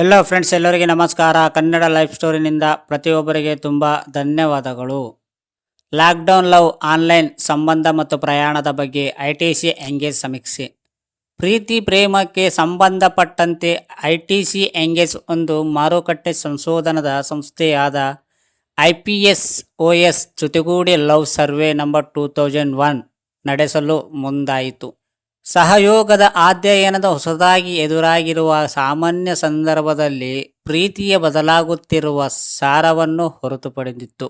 ಎಲ್ಲೋ friends ಎಲ್ಲರಿಗೆ ನಮಸ್ಕಾರ. Kannada life ಸ್ಟೋರಿನಿಂದ ಪ್ರತಿಯೊಬ್ಬರಿಗೆ ತುಂಬ ಧನ್ಯವಾದಗಳು. ಲಾಕ್ಡೌನ್ ಲವ್ ಆನ್ಲೈನ್ ಸಂಬಂಧ ಮತ್ತು ಪ್ರಯಾಣದ ಬಗ್ಗೆ ಐ ಟಿ ಸಿ ಎಂಗೇಜ್ ಸಮೀಕ್ಷೆ. ಪ್ರೀತಿ, ಪ್ರೇಮಕ್ಕೆ ಸಂಬಂಧಪಟ್ಟಂತೆ ಐ ಟಿ ಸಿ ಎಂಗೇಜ್ ಒಂದು ಮಾರುಕಟ್ಟೆ ಸಂಶೋಧನದ ಸಂಸ್ಥೆಯಾದ I P S O S ಜೊತೆಗೂಡಿ love survey number two thousand one ನಡೆಸಲು ಮುಂದಾಯಿತು. ಸಹಯೋಗದ ಅಧ್ಯಯನದ ಹೊಸದಾಗಿ ಎದುರಾಗಿರುವ ಸಾಮಾನ್ಯ ಸಂದರ್ಭದಲ್ಲಿ ಪ್ರೀತಿಯ ಬದಲಾಗುತ್ತಿರುವ ಸಾರವನ್ನು ಹೊರತುಪಡೆದಿತ್ತು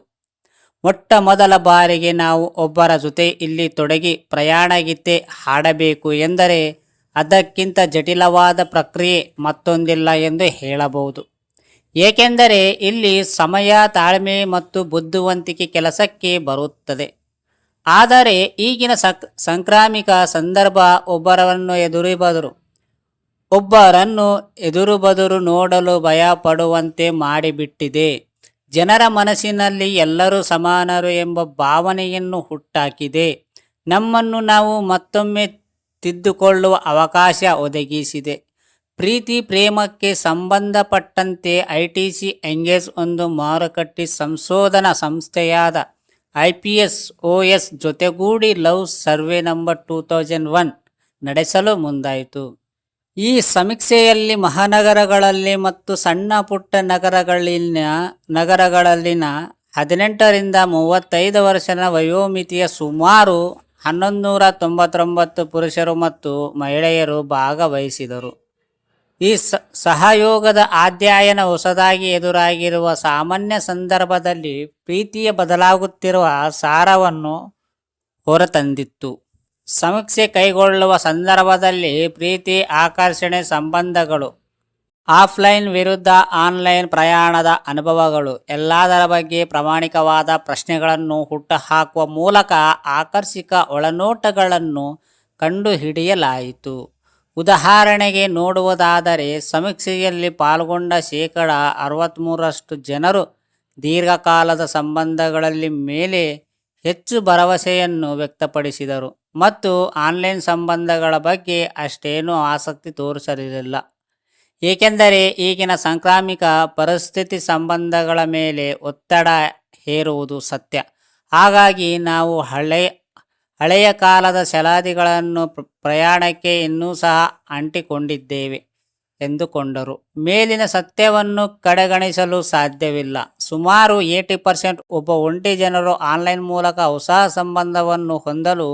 ಮೊಟ್ಟ ಮೊದಲ ಬಾರಿಗೆ ನಾವು ಒಬ್ಬರ ಜೊತೆ ಇಲ್ಲಿ ತೊಡಗಿ ಪ್ರಯಾಣ ಗೀತೆ ಹಾಡಬೇಕು ಎಂದರೆ ಅದಕ್ಕಿಂತ ಜಟಿಲವಾದ ಪ್ರಕ್ರಿಯೆ ಮತ್ತೊಂದಿಲ್ಲ ಎಂದು ಹೇಳಬಹುದು. ಏಕೆಂದರೆ ಇಲ್ಲಿ ಸಮಯ ತಾಳ್ಮೆ ಮತ್ತು ಬುದ್ಧಿವಂತಿಕೆ ಕೆಲಸಕ್ಕೆ ಬರುತ್ತದೆ. ಆದರೆ ಈಗಿನ ಸಕ್, ಸಾಂಕ್ರಾಮಿಕ ಸಂದರ್ಭ ಒಬ್ಬರನ್ನು ಎದುರುಬದರು ಒಬ್ಬರನ್ನು ಎದುರು ಬದುರು ನೋಡಲು ಭಯಪಡುವಂತೆ ಮಾಡಿಬಿಟ್ಟಿದೆ. ಜನರ ಮನಸ್ಸಿನಲ್ಲಿ ಎಲ್ಲರೂ ಸಮಾನರು ಎಂಬ ಭಾವನೆಯನ್ನು ಹುಟ್ಟಾಕಿದೆ. ನಮ್ಮನ್ನು ನಾವು ಮತ್ತೊಮ್ಮೆ ತಿದ್ದುಕೊಳ್ಳುವ ಅವಕಾಶ ಒದಗಿಸಿದೆ. ಪ್ರೀತಿ, ಪ್ರೇಮಕ್ಕೆ ಸಂಬಂಧಪಟ್ಟಂತೆ ಐ ಟಿ ಸಿ ಎಂಗೇಜ್ ಒಂದು ಮಾರುಕಟ್ಟೆ ಸಂಶೋಧನಾ ಸಂಸ್ಥೆಯಾದ I P S O S ಜೊತೆಗೂಡಿ love survey number two thousand one ನಡೆಸಲು ಮುಂದಾಯಿತು. ಈ ಸಮೀಕ್ಷೆಯಲ್ಲಿ ಮಹಾನಗರಗಳಲ್ಲಿ ಮತ್ತು ಸಣ್ಣ ಪುಟ್ಟ ನಗರಗಳಲ್ಲಿನ ನಗರಗಳಲ್ಲಿನ ಹದಿನೆಂಟರಿಂದ ಮೂವತ್ತೈದು ವರ್ಷದ ವಯೋಮಿತಿಯ ಸುಮಾರು ಹನ್ನೊಂದು ನೂರ ತೊಂಬತ್ತೊಂಬತ್ತು ಪುರುಷರು ಮತ್ತು ಮಹಿಳೆಯರು ಭಾಗವಹಿಸಿದರು. ಈ ಸಹಯೋಗದ ಅಧ್ಯಯನ ಹೊಸದಾಗಿ ಎದುರಾಗಿರುವ ಸಾಮಾನ್ಯ ಸಂದರ್ಭದಲ್ಲಿ ಪ್ರೀತಿಯ ಬದಲಾಗುತ್ತಿರುವ ಸಾರವನ್ನು ಹೊರತಂದಿತ್ತು. ಸಮೀಕ್ಷೆ ಕೈಗೊಳ್ಳುವ ಸಂದರ್ಭದಲ್ಲಿ ಪ್ರೀತಿ, ಆಕರ್ಷಣೆ ಸಂಬಂಧಗಳು, ಆಫ್ಲೈನ್ ವಿರುದ್ಧ ಆನ್ಲೈನ್ ಪ್ರಯಾಣದ ಅನುಭವಗಳು ಎಲ್ಲದರ ಬಗ್ಗೆ ಪ್ರಾಮಾಣಿಕವಾದ ಪ್ರಶ್ನೆಗಳನ್ನು ಹುಟ್ಟುಹಾಕುವ ಮೂಲಕ ಆಕರ್ಷಕ ಒಳನೋಟಗಳನ್ನು ಕಂಡುಹಿಡಿಯಲಾಯಿತು. ಉದಾಹರಣೆಗೆ ನೋಡುವುದಾದರೆ, ಸಮೀಕ್ಷೆಯಲ್ಲಿ ಪಾಲ್ಗೊಂಡ ಶೇಕಡ ಅರವತ್ತ್ಮೂರಷ್ಟು ಜನರು ದೀರ್ಘಕಾಲದ ಸಂಬಂಧಗಳಲ್ಲಿ ಮೇಲೆ ಹೆಚ್ಚು ಭರವಸೆಯನ್ನು ವ್ಯಕ್ತಪಡಿಸಿದರು ಮತ್ತು ಆನ್ಲೈನ್ ಸಂಬಂಧಗಳ ಬಗ್ಗೆ ಅಷ್ಟೇನೂ ಆಸಕ್ತಿ ತೋರಿಸಲಿಲ್ಲ. ಏಕೆಂದರೆ ಈಗಿನ ಸಾಂಕ್ರಾಮಿಕ ಪರಿಸ್ಥಿತಿ ಸಂಬಂಧಗಳ ಮೇಲೆ ಒತ್ತಡ ಹೇರುವುದು ಸತ್ಯ. ಹಾಗಾಗಿ ನಾವು ಹಳೆ ಹಳೆಯ ಕಾಲದ ಸಲಾದಿಗಳನ್ನು ಪ್ರಯಾಣಕ್ಕೆ ಇನ್ನೂ ಸಹ ಅಂಟಿಕೊಂಡಿದ್ದೇವೆ ಎಂದುಕೊಂಡರು. ಮೇಲಿನ ಸತ್ಯವನ್ನು ಕಡೆಗಣಿಸಲು ಸಾಧ್ಯವಿಲ್ಲ. ಸುಮಾರು ಏಯ್ಟಿ ಪರ್ಸೆಂಟ್ ಒಬ್ಬ ಒಂಟಿ ಜನರು ಆನ್ಲೈನ್ ಮೂಲಕ ಹೊಸ ಸಂಬಂಧವನ್ನು ಹೊಂದಲು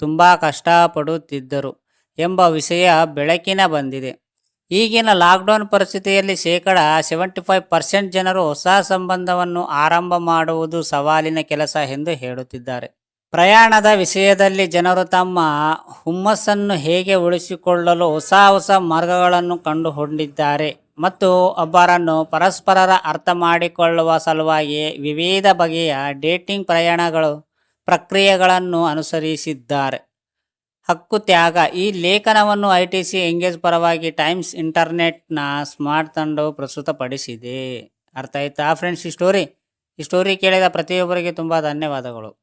ತುಂಬ ಕಷ್ಟಪಡುತ್ತಿದ್ದರು ಎಂಬ ವಿಷಯ ಬೆಳಕಿನ ಬಂದಿದೆ. ಈಗಿನ ಲಾಕ್ಡೌನ್ ಪರಿಸ್ಥಿತಿಯಲ್ಲಿ ಶೇಕಡ ಸೆವೆಂಟಿ ಫೈವ್ ಪರ್ಸೆಂಟ್ ಜನರು ಹೊಸ ಸಂಬಂಧವನ್ನು ಆರಂಭ ಮಾಡುವುದು ಸವಾಲಿನ ಕೆಲಸ ಎಂದು ಹೇಳುತ್ತಿದ್ದಾರೆ. ಪ್ರಯಾಣದ ವಿಷಯದಲ್ಲಿ ಜನರು ತಮ್ಮ ಹುಮ್ಮಸ್ಸನ್ನು ಹೇಗೆ ಉಳಿಸಿಕೊಳ್ಳಲು ಹೊಸ ಹೊಸ ಮಾರ್ಗಗಳನ್ನು ಕಂಡುಕೊಂಡಿದ್ದಾರೆ ಮತ್ತು ಒಬ್ಬರನ್ನು ಪರಸ್ಪರರ ಅರ್ಥ ಮಾಡಿಕೊಳ್ಳುವ ಸಲುವಾಗಿ ವಿವಿಧ ಬಗೆಯ ಡೇಟಿಂಗ್ ಪ್ರಯಾಣಗಳು, ಪ್ರಕ್ರಿಯೆಗಳನ್ನು ಅನುಸರಿಸಿದ್ದಾರೆ. ಹಕ್ಕು ತ್ಯಾಗ. ಈ ಲೇಖನವನ್ನು ಐ ಟಿ ಸಿ ಎಂಗೇಜ್ ಪರವಾಗಿ ಟೈಮ್ಸ್ ಇಂಟರ್ನೆಟ್ನ ಸ್ಮಾರ್ಟ್ ತಂಡವು ಪ್ರಸ್ತುತಪಡಿಸಿದೆ. ಅರ್ಥ ಆಯ್ತಾ ಫ್ರೆಂಡ್ಸ್ ಈ ಸ್ಟೋರಿ? ಈ ಸ್ಟೋರಿ ಕೇಳಿದ ಪ್ರತಿಯೊಬ್ಬರಿಗೆ ತುಂಬ ಧನ್ಯವಾದಗಳು.